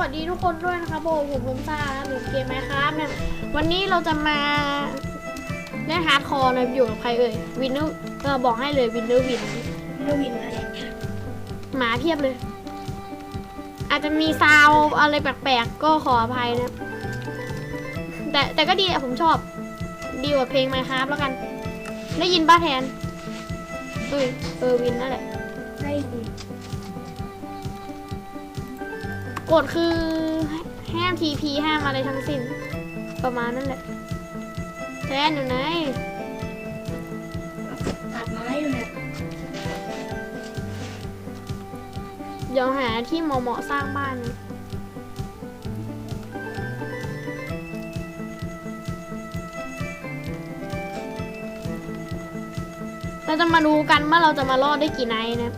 วัสดีทุกคนด้วยนะครับผมผมผมซาหรือเกมไหมครับเนี่ยวันนี้เราจะมาเล่นฮาร์ดคอร์นะอยู่กับใครเอ่ยวินเนอร์เออบอกให้เลยวินเนอร์วินไม่วินอะไรหมาเพียบเลย อาจจะมีซาวด์อะไรแปลกๆ ก็ขออภัยนะ แต่แต่ก็ดีอะผมชอบ ดีกว่าเพลงไมครับแล้วกัน ได้ยินป้าแทนเอ้ยเออวินนั่นแหละได้วิน กฎคือห้ามทีพีห้ามอะไรทั้งสิ้น ประมาณนั้นแหละแทนอยู่ไหนตัดไม้อยู่เนี่ยเดี๋ยวหาที่เหมาะๆสร้างบ้านนะเราจะมาดูกันว่าเราจะมารอดได้กี่ไนท์นะ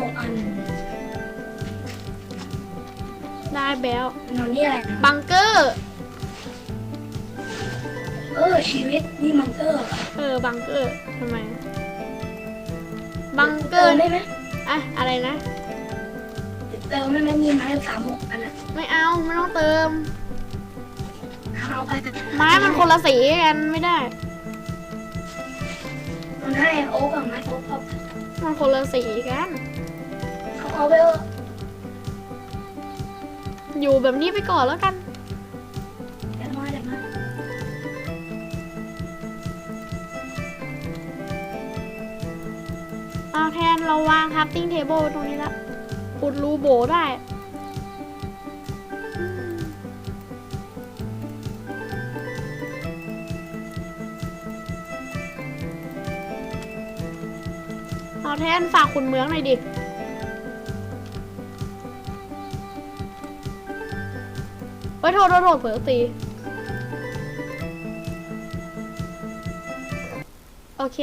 หกอันได้แบลนอนนี่อะไรนะบังเกอร์ เออชีวิตนี่มันเกอร์เออ บังเกอร์ทำไม บังเกเติอมร์ได้ไหมอะอะไรนะ เติมได้ไหมมีไม้สามหกอันนะไม่เอาไม่ต้องเติม เอาไปไม้มันคนละสีกันไม่ได้ มันให้โอ๊กกับไม้โอ๊กเขามันคนละสีกัน เขาเอาไปเอออยู่แบบนี้ไปก่อนแล้วกัน เดี๋ยวมาเดี๋ยวมาเอาแทนเราวางคัพติ้งเทเบิลตรงนี้ละอุดรูโบได้อืมเอาแทนฝากคุณเมืองหน่อยดิ ฮ้ยโทษโทษโทษเผลอตีโอเค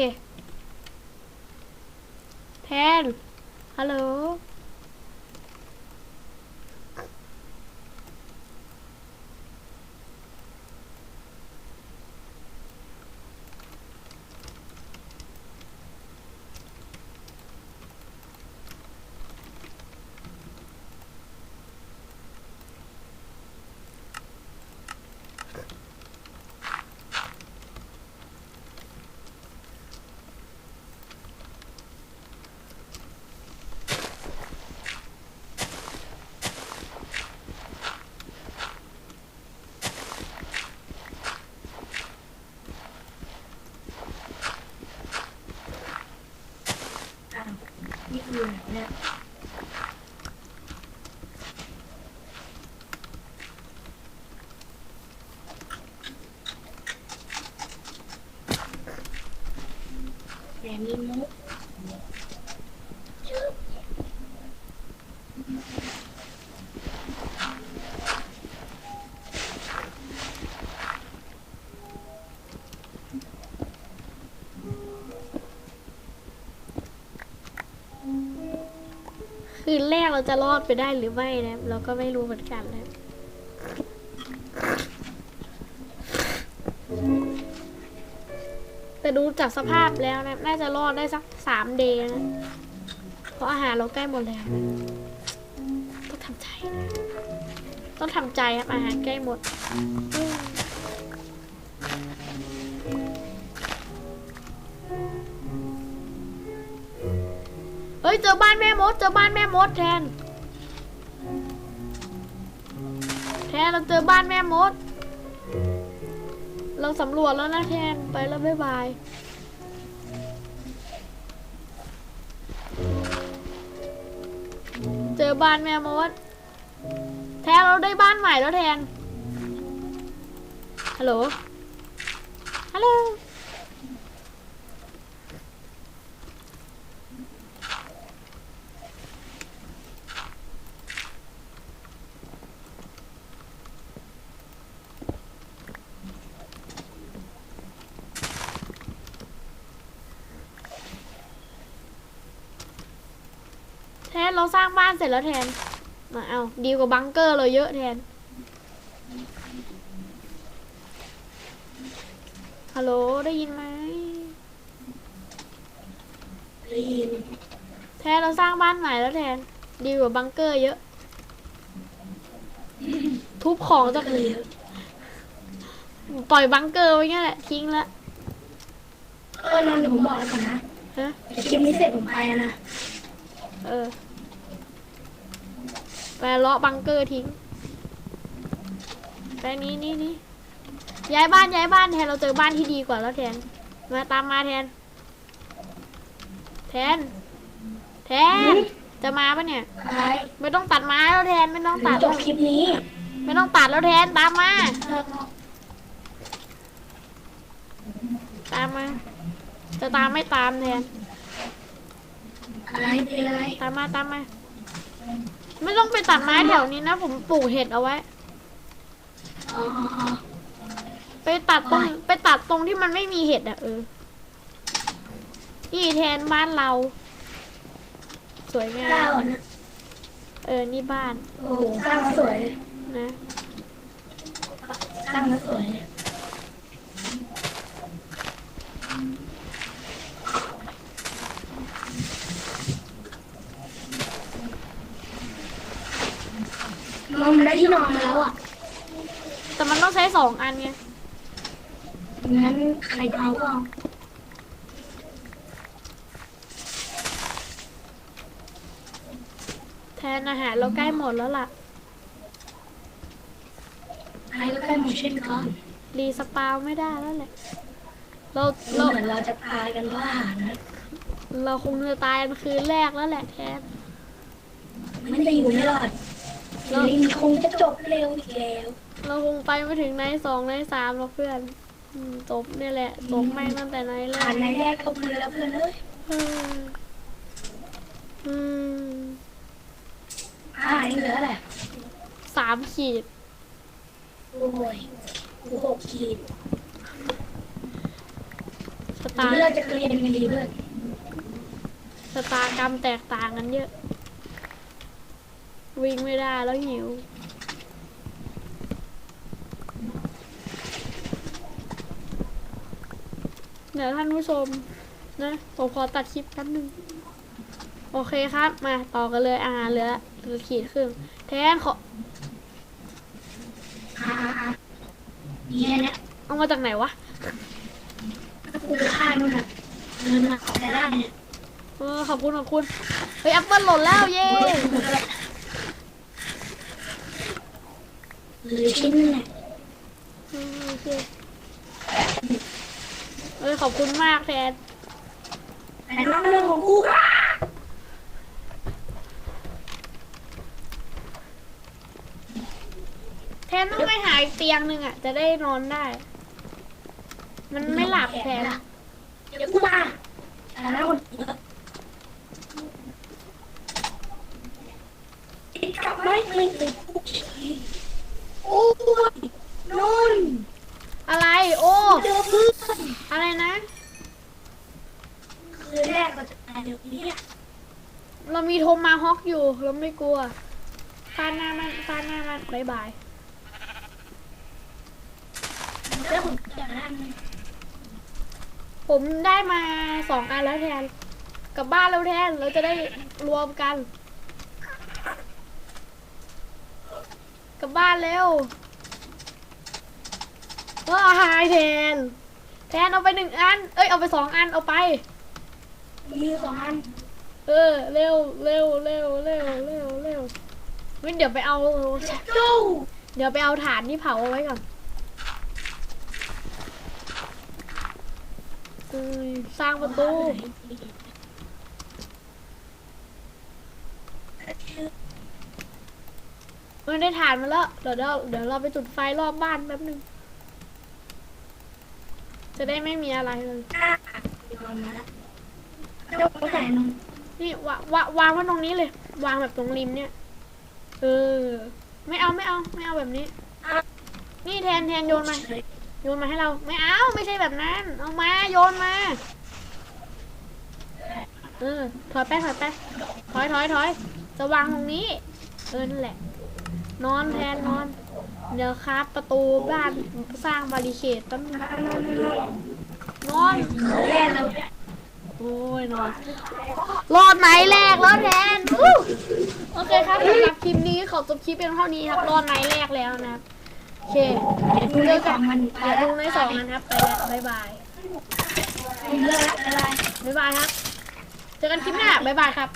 แทนฮัลโหล อ้าวนี่ คืออะ คืนแรกเราจะรอดไปได้หรือไม่นะเราก็ไม่รู้เหมือนกันนะแต่ดูจากสภาพแล้วนะน่าจะรอดได้สักสามเดย์นะเพราะอาหารเราใกล้หมดแล้วนะต้องทำใจนะต้องทำใจครับอาหารใกล้หมด ฮ้ยเจอบ้านแม่มดเจอบ้านแม่มดแทน แทนเราเจอบ้านแม่มด เราสำรวจแล้วนะแทนไปแล้วบ๊ายบายเจอบ้านแม่มด แทนเราได้บ้านใหม่แล้วแทนฮัลโหลฮัลโหล นเราสร้างบ้านเสร็จแล้วแทนมาเอาดีกว่าบังเกอร์เราเยอะแทนฮัลโหลได้ยินไหมได้ยินแทนเราสร้างบ้านใหม่แล้วแทน ดีกว่าบังเกอร์เยอะ ทุบของจากเลยปล่อยบังเกอร์ไว้งั้นแหละทิ้งละเออนอนเดี๋ยวผมบอกแล้วก่อนนะฮะเดี๋ยวคลิปนี้เสร็จผมไปแล้วนะ เออ ไปเลาะบังเกอร์ทิ้งไปนี้นี่นี่ย้ายบ้านย้ายบ้านแทนเราเจอบ้านที่ดีกว่าแล้วแทน มาตามมาแทน แทน แทน จะมาปะเนี่ยอะไรไม่ต้องตัดไม้แล้วแทนไม่ต้องหรืตัอดจแล้บวคลิปนี้ ไม่ต้องตัดแล้วแทนตามมาเออตามมา จะตามไม่ตามแทน อะไรเป็นอะไร ตามมาตามมา ไม่ต้องไปตัดไม้แถวนี้นะ ผมปลูกเห็ดเอาไว้อ๋ออ๋ออ๋อไปตัดตรงไปตัดตรงที่มันไม่มีเห็ดอะเออ นี่แทนบ้านเรา สวยงาเก้ามนะเออ นี่บ้านโอ้โหสร้างมาสวยเลยนะสร้างมาสวยเลย ได้ที่นอนมาแล้วอะ แต่มันต้องใช้สองอันไงงั้นใครจะเอาก็เอาแทนอาหารเราใกล้หมดแล้วล่ะใครก็ได้หมดเช่นกันรีสปาวไม่ได้แล้วแหละ เราเหเรามือนเราจะตายกันว่านะเราคงจะตายกันคืนแรกแล้วแหละแทน มันจะอยู่ไม่รอด เรื่องนี้คงจะจบเร็วอีกแล้วเราคงไปไม่ถึงในสองในสามหรอกเพื่อนอืมจบเนี่ยแหละจบแม่งตั้งแต่ในแรผ่ากนในแรกก็มือแล้วเพื่อนเอ้ยเอออืมอ่านี่เหลืออะไรสามขีด โอ้ยกูหกขีดสตาร์เลือกจะเรียนกันดีเพื่อน สตากรรมแตกต่างกันเยอะ วิ่งไม่ได้แล้วหิว เดี๋ยวท่านผู้ชมนะผมขอตัดคลิปแป๊บนึง โอเคครับ มาต่อกันเลยอาหารเหลือเหลือขีดครึ่งแทนขออ่าอ่าเนี่ยเนี่ยเอามาจากไหนวะกูฆ่านู่นน่ะเดินมาแต่ได้เนี่ยเออขอบคุณขอบคุณ เฮ้ยแอปเปิลหล่นแล้วเย้ หรือชิ้นนึงเนี่ยอืมโอเคเอ้ยขอบคุณมากแทนแต่นั่นเรื่องของกูอะแทนต้องไปหาอีกเตียงหนึ่งอะ จะได้นอนได้ มันไม่หลับแทนเดี๋ยวกูมาแต่นั่นคนเยอะอีกกลับไม่ไม่ติดกูเฉย โอ้ยนุ่นอะไร โอ้ เจอเพื่อนอะไรนะ คืนแรกเราจะตายเดี๋ยวนี้เรามีโทมาฮอกอยู่เราไม่กลัวฟาดหน้ามันฟาดหน้ามันบายบาย แล้วผมจะนั่นผมได้มาสองอันแล้วแทน กลับบ้านแล้วแทน เราจะได้รวมกัน กลับบ้านเร็วว้าหายแทน แทนเอาไปหนึ่งอัน เอ้ยเอาไปสองอันเอาไป มีสองอัน เออเร็วเร็วเร็วเร็วเร็วเร็วงั้นเดี๋ยวไปเอาโจ้เดี๋ยวไปเอาฐานที่เผาเอาไว้ก่อนเอ้ยสร้างประตู เออได้ฐานมาแล้ว เดี๋ยวเราเดี๋ยวเราไปจุดไฟรอบบ้านแป๊บนึง จะได้ไม่มีอะไรเลยอะยอมาแล้วเจ้าก็ใส่นมนี่วาวาวางไว้ตรงนี้เลย วางแบบตรงริมเนี่ย เออ ไม่เอาไม่เอาไม่เอาแบบนี้ นี่แทนแทนโยนมา โยนมาให้เรา ไม่เอาไม่ใช่แบบนั้น เอามาโยนมา เออ ถอยไปถอยไป ถอยถอยถอยจะวางตรงนี้ เออนั่นแหละ นอนแทนนอน เดี๋ยวครับ ประตูบ้านสร้างบาริเคดแป๊บนึงนอนแล่นโอ้ยนอนรอดไหมแรกรอดแทนโอเคครับสำหรับคลิปนี้ขอจบคลิปเป็นเท่านี้ครับรอดไหมแรกแล้วนะครับโอเคดูเรื่องของมันเดี๋ยวดูในสองนะครับไปแล้วบ๊ายบายเลิกอะไรบ๊ายบายครับ เจอกันคลิปหน้าบ๊ายบายครับ